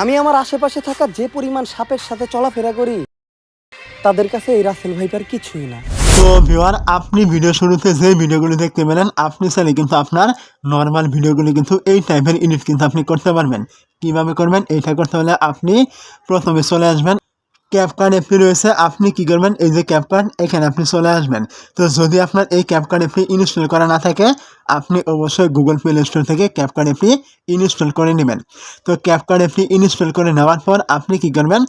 আমি আমার আশেপাশে থাকা যে পরিমাণ সাপের সাথে চলাফেরা করি, তাদের কাছে এই রাসেল ভাইপার কিছুই না। তো ভিওয়ার আপনি ভিডিও শুরুতে যে ভিডিওগুলো দেখতে পেলেন, আপনি চাইলে কিন্তু আপনার নর্মাল ভিডিওগুলো কিন্তু এই টাইপের এডিট কিন্তু আপনি করতে পারবেন। কীভাবে করবেন? এইটা করতে হলে আপনি প্রথমে চলে আসবেন। ক্যাপকার্ড অ্যাপটি রয়েছে। আপনি কি করবেন? এই যে ক্যাপকার্ড এখানে আপনি চলে আসবেন। তো যদি আপনার এই ক্যাপকার্ড অ্যাপটি ইনস্টল করা না থাকে আপনি অবশ্যই গুগল প্লে স্টোর থেকে ক্যাপকার্ড অ্যাপটি ইনস্টল করে নেবেন। তো ক্যাপকার্ড অ্যাপটি ইনস্টল করে নেওয়ার পর আপনি কি করবেন?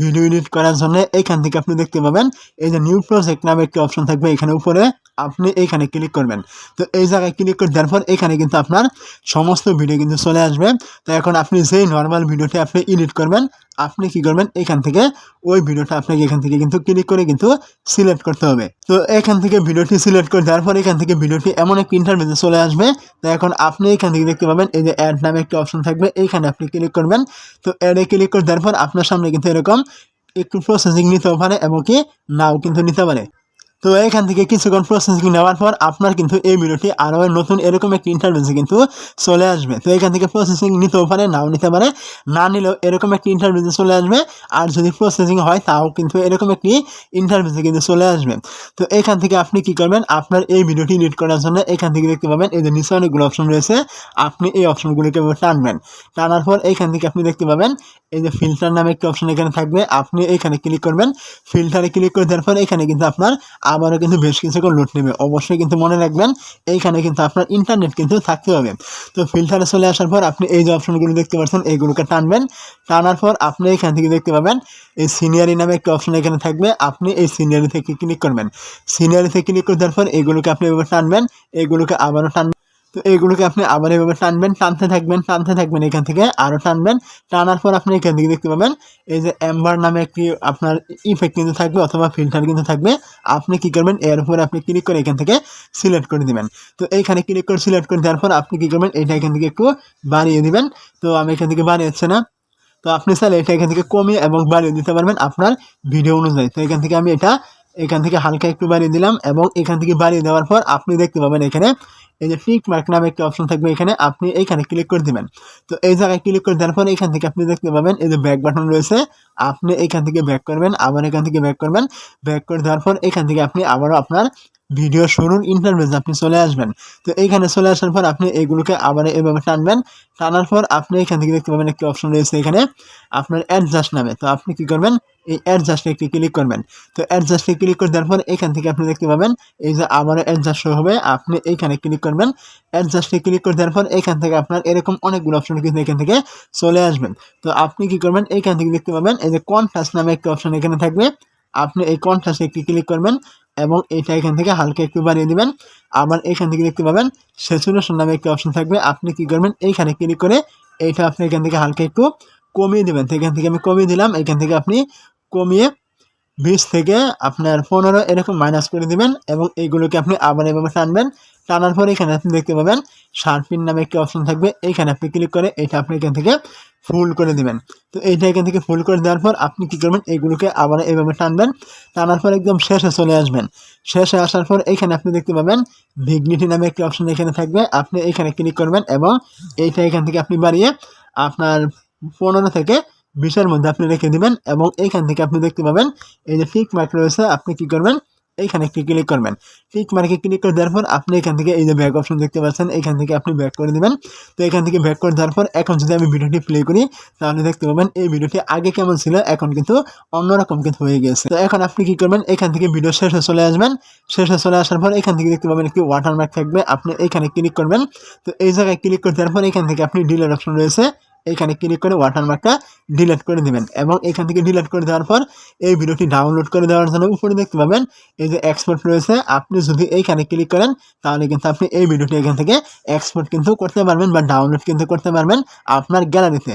ভিডিও এডিট করার জন্য এখান থেকে আপনি দেখতে পাবেন, এই যে নিউ প্রজেক্ট নামে একটি অপশন থাকবে এখানে উপরে, আপনি এইখানে ক্লিক করবেন। তো এই জায়গায় ক্লিক করে দেওয়ার পর এখানে কিন্তু আপনার সমস্ত ভিডিও কিন্তু চলে আসবে। তো এখন আপনি যেই নর্মাল ভিডিওটি আপনি এডিট করবেন, আপনি কি করবেন? এখান থেকে ওই ভিডিওটা আপনাকে এখান থেকে কিন্তু ক্লিক করে কিন্তু সিলেক্ট করতে হবে। তো এখান থেকে ভিডিওটি সিলেক্ট করে দেওয়ার পর এখান থেকে ভিডিওটি এমন একটি ইন্টারভিউতে চলে আসবে। তো এখন আপনি এখান থেকে দেখতে পাবেন, এই যে অ্যাড নামে একটি অপশন থাকবে। এইখানে আপনি ক্লিক করবেন। তো অ্যাডে ক্লিক করে দেওয়ার পর আপনার সামনে কিন্তু এরকম একটু প্রসেসিং নিতে পারে এবং কি নাও কিন্তু নিতে পারে। তো এখান থেকে কিছুক্ষণ প্রসেসিং নেওয়ার পর আপনার কিন্তু এই ভিডিওটি আরও নতুন এরকম একটি ইন্টারভিউসে কিন্তু চলে আসবে। তো এখান থেকে প্রসেসিং নিতেও পারে, নাও নিতে পারে। না নিলেও এরকম একটি ইন্টারভিউতে চলে আসবে। আর যদি প্রসেসিং হয়, তাও কিন্তু এরকম একটি ইন্টারভিউতে কিন্তু চলে আসবে। তো এখান থেকে আপনি কি করবেন? আপনার এই ভিডিওটি এডিট করার জন্য এখান থেকে দেখতে পাবেন, এই যে নিচে অনেকগুলো অপশন রয়েছে, আপনি এই অপশনগুলিকে টানবেন। টানার পর এখান থেকে আপনি দেখতে পাবেন, এই যে ফিল্টার নামে একটি অপশন এখানে থাকবে। আপনি এখানে ক্লিক করবেন। ফিল্টারে ক্লিক করে দেওয়ার পর এখানে কিন্তু আপনার আবারও কিন্তু বেশ কিছুক্ষণ লোড নেবে। অবশ্যই কিন্তু মনে রাখবেন, এইখানে কিন্তু আপনার ইন্টারনেট কিন্তু থাকতে হবে। তো ফিল্টারে চলে আসার পর আপনি এই যে অপশনগুলো দেখতে পাচ্ছেন এইগুলোকে টানবেন। টানার পর আপনি এখান থেকে দেখতে পাবেন, এই সিনিয়রি নামে একটি অপশন এখানে থাকবে। আপনি এই সিনিয়রি থেকে ক্লিক করবেন। সিনিয়রি থেকে ক্লিক করে দেওয়ার পর এগুলোকে আপনি এভাবে টানবেন, এগুলোকে আবারও টানবেন। তো এইগুলোকে আপনি আবার এভাবে টানবেন, টানতে থাকবেন টানতে থাকবেন এখান থেকে আরও টানবেন, টানার পর আপনি এখান থেকে দেখতে পাবেন, এই যে অ্যাম্বার নামে একটি আপনার ইফেক্ট কিন্তু থাকবে অথবা ফিল্টার কিন্তু থাকবে। আপনি কি করবেন, এর উপরে আপনি ক্লিক করে এখান থেকে সিলেক্ট করে দিবেন। তো এইখানে ক্লিক করে সিলেক্ট করে দেওয়ার পর আপনি কি করবেন, এটা এখান থেকে একটু বাড়িয়ে দিবেন। তো আমি এখান থেকে বাড়িয়েছে না। তো আপনি চাইলে এটা এখান থেকে কমিয়ে এবং বাড়িয়ে দিতে পারবেন আপনার ভিডিও অনুযায়ী। তো এখান থেকে আমি এটা এখান থেকে হালকা একটু বাড়িয়ে দিলাম এবং এখান থেকে বাড়িয়ে দেওয়ার পর আপনি দেখতে পাবেন এখানে এই যে ফিক মার্ক নামে একটি অপশন থাকবে এখানে, আপনি এইখানে ক্লিক করে দেবেন। তো এই জায়গায় ক্লিক করে দেওয়ার পর এখান থেকে আপনি দেখতে পাবেন এই যে ব্যাক বাটন রয়েছে, আপনি এখান থেকে ব্যাক করবেন, আবার এখান থেকে ব্যাক করবেন। ব্যাক করে দেওয়ার পর এখান থেকে আপনি আবারও আপনার ভিডিও শুরুর ইন্টারভেস আপনি চলে আসবেন। তো এইখানে চলে আসার পর আপনি এগুলোকে আবার এভাবে টানবেন। টানার পর আপনি এখান থেকে দেখতে পাবেন একটি অপশন রয়েছে এখানে, আপনার অ্যাডজাস্ট নামে। তো আপনি কি করবেন? এই অ্যাডজাস্টে একটি ক্লিক করবেন। তো অ্যাডজাস্টে ক্লিক করে দেওয়ার পর এখান থেকে আপনি দেখতে পাবেন, এই যে আবারও অ্যাডজাস্ট হবে, আপনি এইখানে ক্লিক করবেন। অ্যাডজাস্টে ক্লিক করে দেওয়ার পর এখান থেকে আপনার এরকম অনেকগুলো অপশন কিন্তু এখান থেকে চলে আসবেন। তো আপনি কি করবেন? এইখান থেকে দেখতে পাবেন, এই যে কনফাস্ট নামে একটি অপশন এখানে থাকবে। আপনি এই কনফাস্টে একটি ক্লিক করবেন। এবং এটা এখান থেকে হালকা একটু বাড়িয়ে দেবেন। আবার এখান থেকে দেখতে পাবেন স্যাচুরেশন নামে একটি অপশন থাকবে। আপনি কি করবেন, এইখানে ক্লিক করে এইটা আপনি এখান থেকে হালকা একটু কমিয়ে দেবেন। তো এখান থেকে আমি কমিয়ে দিলাম, এখান থেকে আপনি কমিয়ে বিশ থেকে আপনার পনেরো এরকম মাইনাস করে দিবেন এবং এইগুলোকে আপনি আবার এভাবে টানবেন। টানার পরে এখানে আপনি দেখতে পাবেন শার্পিন নামে একটি অপশন থাকবে। এইখানে আপনি ক্লিক করে এটা আপনি এখান থেকে ফুল করে দিবেন। তো এইটা এখান থেকে ফুল করে দেওয়ার পর আপনি কী করবেন এইগুলোকে আবার এইভাবে টানবেন। টানার পর একদম শেষে চলে আসবেন। শেষে আসার পর এখানে আপনি দেখতে পাবেন ভিগনিটি নামে একটি অপশন এখানে থাকবে। আপনি এখানে ক্লিক করবেন এবং এইটা এখান থেকে আপনি বাড়িয়ে আপনার পনেরো থেকে বিশের মধ্যে আপনি রেখে দেবেন এবং এইখান থেকে আপনি দেখতে পাবেন এই যে টিক মার্ক রয়েছে, আপনি কী করবেন এইখানে একটি ক্লিক করবেন। ক্লিক মার্কে ক্লিক করে দেওয়ার পর আপনি এখান থেকে এই যে ব্যাক অপশন দেখতে পাচ্ছেন, এখান থেকে আপনি ব্যাক করে দিবেন। তো এখান থেকে ব্যাক করে দেওয়ার পর এখন যদি আমি ভিডিওটি প্লে করি, তাহলে দেখতে পাবেন এই ভিডিওটি আগে কেমন ছিল, এখন কিন্তু অন্যরকম কিন্তু হয়ে গেছে তো এখন আপনি কি করবেন? এখান থেকে ভিডিও শেষে চলে আসবেন। শেষে চলে আসার পর এখান থেকে দেখতে পাবেন একটি ওয়াটারমার্ক থাকবে। আপনি এখানে ক্লিক করবেন। তো এই জায়গায় ক্লিক করে দেওয়ার পর এখান থেকে আপনি ডিলেট অপশন রয়েছে। এখানে ক্লিক করে ওয়াটারমার্কটা ডিলিট করে দেবেন। এবং এখান থেকে ডিলিট করে দেওয়ার পর এই ভিডিওটি ডাউনলোড করে দেওয়ার জন্য উপরে দেখতে পাবেন এই যে এক্সপোর্ট রয়েছে। আপনি যদি এইখানে ক্লিক করেন, তাহলে কিন্তু আপনি এই ভিডিওটি এখান থেকে এক্সপোর্ট কিন্তু করতে পারবেন বা ডাউনলোড কিন্তু করতে পারবেন আপনার গ্যালারিতে